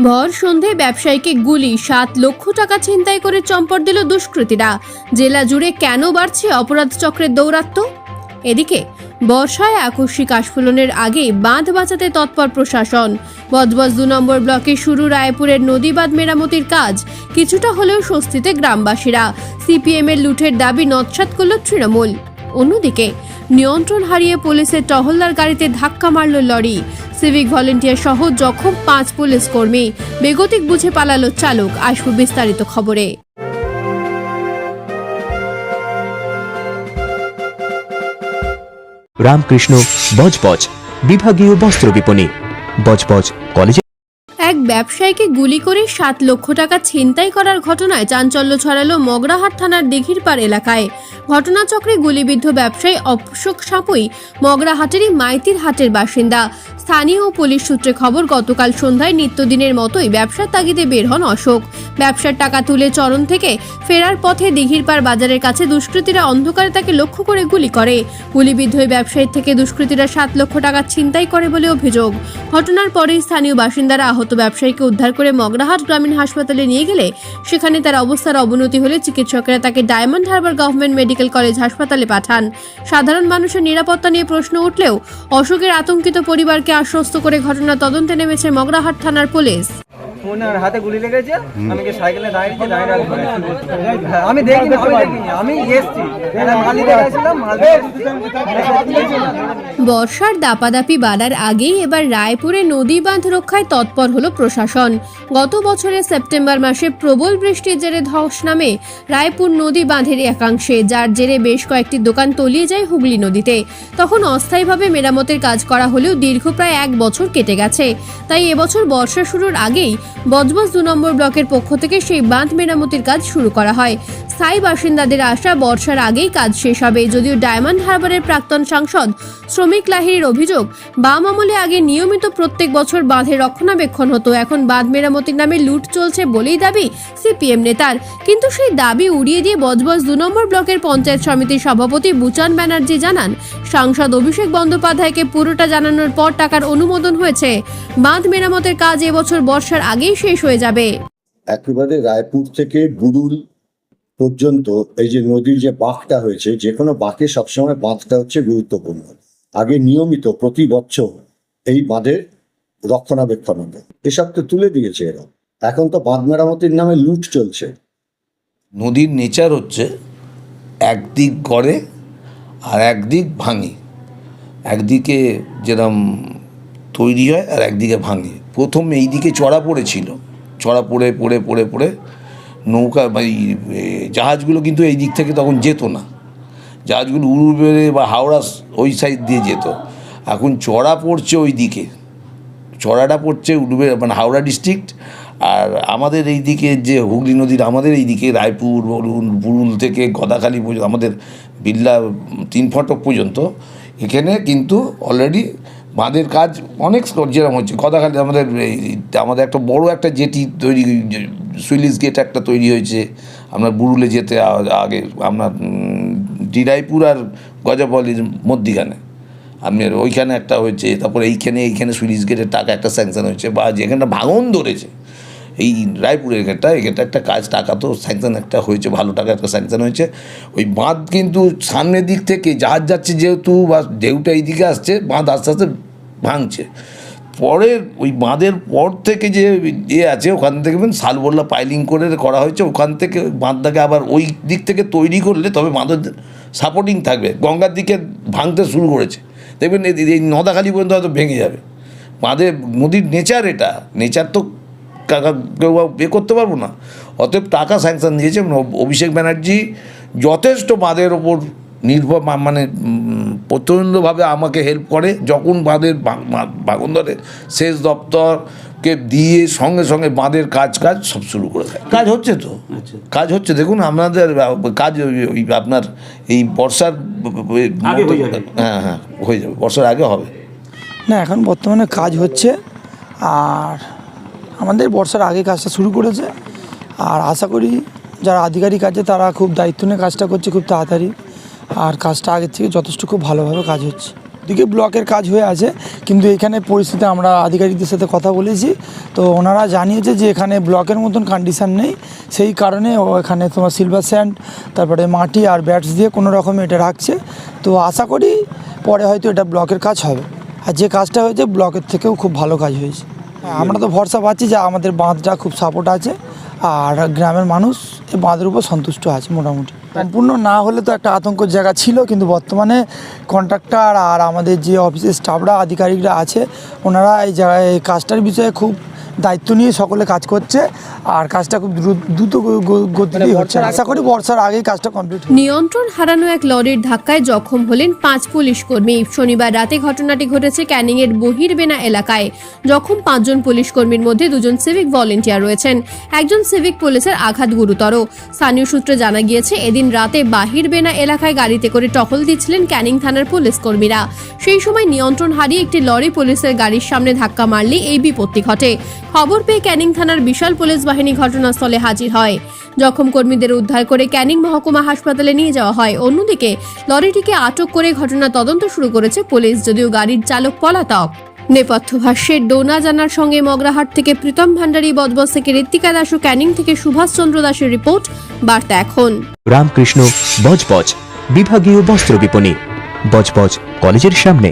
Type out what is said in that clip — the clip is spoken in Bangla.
ভর সন্ধে ব্যবসায়ীকে গুলি, সাত লক্ষ টাকা ছিনতাই করে চম্পট দিল দুষ্কৃতীরা। জেলা জুড়ে কেন বাড়ছে অপরাধ চক্রের দৌরাত্ম্য? এদিকে, বর্ষায় আকস্মিক আস্ফোলনের আগে বাঁধ বাঁচাতে তৎপর প্রশাসন। বজবজ দু নম্বর ব্লকে শুরু রায়পুরের নদী বাঁধ মেরামতির কাজ কিছুটা হলেও স্বস্তিতে গ্রামবাসীরা। সিপিএম এর লুঠের দাবি নৎসাত করল তৃণমূল। অন্যদিকে নিয়ন্ত্রণ হারিয়ে পুলিশের টহলদার গাড়িতে ধাক্কা মারল লরি। সিভিক ভলেন্টিয়ার সহ জখম পাঁচ পুলিশ কর্মী। বেগতিক বুঝে পালালো চালক আসব বিস্তারিত খবরে। রামকৃষ্ণ, বজবজ, বিভাগীয় বস্ত্র বিপণী। বজবজ কলেজে এক ব্যবসায়ীকে গুলি করে সাত লক্ষ টাকা ছিনতাই করার ঘটনায় চাঞ্চল্য ছড়ালো মগরাহাট থানার দিঘিরপাড় এলাকায়। ঘটনাচক্রে গুলিবিদ্ধ ব্যবসায়ী অশোক সাঁপুই মগরাহাটেরই মাইতির হাটের বাসিন্দা। স্থানীয় পুলিশ সূত্রে খবর, গতকাল সন্ধ্যায় নিত্যদিনের মতোই ব্যবসার তাগিদে বের হন অশোক। ব্যবসার টাকা তুলে চরণ থেকে ফেরার পথে দিঘিরপাড় বাজারের কাছে দুষ্কৃতীরা অন্ধকারে তাকে লক্ষ্য করে গুলি করে। গুলিবিদ্ধ ওই ব্যবসায়ীর থেকে দুষ্কৃতীরা সাত লক্ষ টাকা ছিনতাই করে বলে অভিযোগ। ঘটনার পরেই স্থানীয় বাসিন্দারা আহত ব্যবসায়ীকে উদ্ধার করে মগরাহাট গ্রামীণ হাসপাতালে নিয়ে গেলে সেখানে তার অবস্থার অবনতি হলে চিকিৎসকেরা তাকে Diamond Harbour government medical college হাসপাতালে পাঠান। সাধারণ মানুষের নিরাপত্তা নিয়ে প্রশ্ন উঠলেও অশোকের আতঙ্কিত পরিবারকে আশ্বস্ত করে ঘটনা তদন্তে নেমেছে মগরাহাট থানার পুলিশ। ওনার হাতে গুলি লেগেছে। আমি কি সাইকেলে দাঁড়িয়েছি দাঁড়িয়ে আমি দেখিনি আমি দেখিনি। আমি এসছি। মাল নিতে গেছিলাম মাল বর্ষার দাপাদাপি বাড়ার আগেই এবার রায়পুরে নদী বাঁধ রক্ষায় তৎপর হলো প্রশাসন। গত বছরের সেপ্টেম্বর মাসে প্রবল বৃষ্টির জেরে ধস নামে রায়পুর নদী বাঁধের একাংশে যার জেরে বেশ কয়েকটি দোকান তলিয়ে যায় হুগলি নদীতে। তখন অস্থায়ীভাবে মেরামতের কাজ করা হলেও দীর্ঘ প্রায় এক বছর কেটে গেছে। তাই এবছর বর্ষা শুরুর আগেই বজবজ দু নম্বর ব্লকের পক্ষ থেকে সেই বাঁধ মেরামতির কাজ শুরু করা হয়। স্থায়ী বাসিন্দাদের আশা, বর্ষার আগেই কাজ শেষ হবে। যদিও ডায়মন্ড হারবারের প্রাক্তন সাংসদ শ্রমিক লাহিড়ির অভিযোগ, বাম আমলে আগে নিয়মিত প্রত্যেক বছর বাঁধে রক্ষণাবেক্ষণ হতো। এখন বাঁধ মেরামতির নামে লুট চলছে বলেই দাবি সিপিএম নেতার। কিন্তু সেই দাবি উড়িয়ে দিয়ে বজবজ দু নম্বর ব্লকের পঞ্চায়েত সমিতির সভাপতি বুচান ব্যানার্জি জানান, সাংসদ অভিষেক বন্দ্যোপাধ্যায়কে পুরোটা জানানোর পর টাকার অনুমোদন হয়েছে। বাঁধ মেরামতের কাজ এবছর বর্ষার আগেই শেষ হয়ে যাবে। একেবারে রায়পুর থেকে বুড়ুল পর্যন্ত এই যে নদীর যে বাঁকটা হয়েছে, যে কোনো বাঁকে সবসময় বাঁধটা হচ্ছে গুরুত্বপূর্ণ। আগে নিয়মিত প্রতি বছর এই বাঁধের রক্ষণাবেক্ষণ হবে এসব তো তুলে দিয়েছে এরা। এখন তো বাঁধ মেরামতির নামে লুট চলছে। নদীর নেচার হচ্ছে একদিক গড়ে আর একদিক ভাঙে। একদিকে যেরম তৈরি হয় আর একদিকে ভাঙে। প্রথম এই দিকে চড়া পড়েছিল। চড়া পড়ে পড়ে পড়ে পড়ে নৌকা বা জাহাজগুলো কিন্তু এই দিক থেকে তখন যেত না। জাহাজগুলো উড়বে বা হাওড়া ওই সাইড দিয়ে যেত। এখন চড়া পড়ছে ওই দিকে। চড়াটা পড়ছে উঠবে মানে হাওড়া ডিস্ট্রিক্ট আর আমাদের এই দিকে যে হুগলি নদীর আমাদের এই দিকে রায়পুর বলুন বুরুল থেকে গদাখালি পর্যন্ত আমাদের বিল্লা তিন ফটক পর্যন্ত। এখানে কিন্তু অলরেডি বাঁধের কাজ অনেক যেরকম হচ্ছে। গদাখালি আমাদের আমাদের একটা বড় একটা জেটি তৈরি সুইলিস গেট একটা তৈরি হয়েছে। আমরা বুরুলে যেতে আগে আপনার ডিরাইপুর আর গজাপল্লির মধ্যিখানে। আপনার ওইখানে একটা হয়েছে, তারপরে এইখানে এইখানে সুইচ গেটের টাকা একটা স্যাংশন হয়েছে, বা যেখানে ভাঙন ধরেছে, এই রায়পুরের এখানটা এখানটা একটা কাজ, টাকা তো স্যাংশন একটা হয়েছে, ভালো টাকা একটা স্যাংশন হয়েছে। ওই বাঁধ কিন্তু সামনের দিক থেকে, জাহাজ যাচ্ছে যেহেতু, বা ঢেউটা এইদিকে আসছে, বাঁধ আস্তে আস্তে ভাঙছে। পরের, ওই বাঁধের পর থেকে যে ইয়ে আছে, ওখান থেকে শালবোল্লা পাইলিং করে করা হয়েছে, ওখান থেকে বাঁধটাকে আবার ওই দিক থেকে তৈরি করলে তবে বাঁধের সাপোর্টিং থাকবে। গঙ্গার দিকে ভাঙতে শুরু করেছে। দেখবেন এই- নদাখালি পর্যন্ত হয়তো ভেঙে যাবে। বাঁধে, নদীর নেচার এটা। নেচার তো কেউ এ করতে পারব না। অতএব টাকা স্যাংশন দিয়েছে। অভিষেক ব্যানার্জি যথেষ্ট বাঁধের ওপর নির্ভর মানে প্রচণ্ডভাবে আমাকে হেল্প করে। যখন বাঁধের ভাঙন ধরে দপ্তরকে দিয়ে সঙ্গে সঙ্গে বাঁধের কাজ কাজ সব শুরু করে দেয়। কাজ হচ্ছে তো? কাজ হচ্ছে। দেখুন আপনাদের কাজ ওই- ওই আপনার এই বর্ষার হ্যাঁ হ্যাঁ হয়ে যাবে। বর্ষার আগে হবে। না এখন বর্তমানে কাজ হচ্ছে। আর আমাদের বর্ষার আগে কাজটা শুরু করেছে। আর আশা করি যারা আধিকারিক আছে তারা খুব দায়িত্ব নিয়ে কাজটা করছে খুব তাড়াতাড়ি। আর কাজটা আগের থেকে যথেষ্ট খুব ভালোভাবে কাজ হচ্ছে। দিকে ব্লকের কাজ হয়ে আছে কিন্তু এখানে পরিস্থিতি আমরা আধিকারিকদের সাথে কথা বলেছি। তো ওনারা জানিয়েছে যে এখানে ব্লকের মতন কন্ডিশান নেই। সেই কারণে ও এখানে তোমার সিলভার স্যান্ড তারপরে মাটি আর ব্যাটস দিয়ে কোনো রকমে এটা রাখছে। তো আশা করি পরে হয়তো এটা ব্লকের কাজ হবে। আর যে কাজটা হয়েছে ব্লকের থেকেও খুব ভালো কাজ হয়েছে। হ্যাঁ, আমরা তো ভরসা পাচ্ছি যে আমাদের বাঁধটা খুব সাপোর্ট আছে আর গ্রামের মানুষ এই বাঁধের উপর সন্তুষ্ট আছে মোটামুটি। সম্পূর্ণ না হলে তো একটা আতঙ্ক জায়গা ছিল, কিন্তু বর্তমানে কন্ট্রাক্টর আর আমাদের যে অফিসের স্টাফরা আধিকারিকরা আছে, ওনারা এই জায়গায় কাজটার বিষয়ে খুব দায়িত্ব নিয়ে সকলে কাজ করছে আর কাজটা খুব দ্রুত গতিতেই হচ্ছে। আশা করি বর্ষার আগেই কাজটা কমপ্লিট নিয়ন্ত্রণ হারানো এক লরির ধাক্কায় জখম হলেন পাঁচ পুলিশ কর্মী। শনিবার রাতে ঘটনাটি ঘটেছে ক্যানিং এর বহিরবেনা এলাকায়। জখম পাঁচজন পুলিশ কর্মীর মধ্যে দুজন সিভিক ভলেন্টিয়ার রয়েছেন। একজন সিভিক পুলিশের আঘাত গুরুতর। স্থানীয় সূত্রে জানা গিয়েছে এদিন রাতে বাহিরবেনা এলাকায় গাড়িতে করে টহল দিচ্ছিলেন ক্যানিং থানার পুলিশ কর্মীরা। সেই সময় নিয়ন্ত্রণ হারিয়ে একটি লরি পুলিশের গাড়ির সামনে ধাক্কা মারলে এই বিপত্তি ঘটে। খবর পেয়ে ক্যানিং থানার বিশাল পুলিশ বাহিনী ঘটনাস্থলে হাজির হয়। জখম কর্মীদের উদ্ধার করে ক্যানিং মহকুমা হাসপাতালে নিয়ে যাওয়া হয়। অন্যদিকে, লরিটিকে আটক করে ঘটনা তদন্ত শুরু করেছে পুলিশ, যদিও গাড়ির চালক পলাতক। নেপথ্য ভাষ্যের ডোনা জানার সঙ্গে মগরাহাট থেকে প্রীতম ভান্ডারী, বদবস থেকে ঋত্বিকা দাস ও ক্যানিং থেকে সুভাষচন্দ্র দাসের রিপোর্ট, বার্তা এখন। রামকৃষ্ণ, বজবজ, বিভাগীয় বস্ত্র বিপণী। বজবজ, কলেজের সামনে।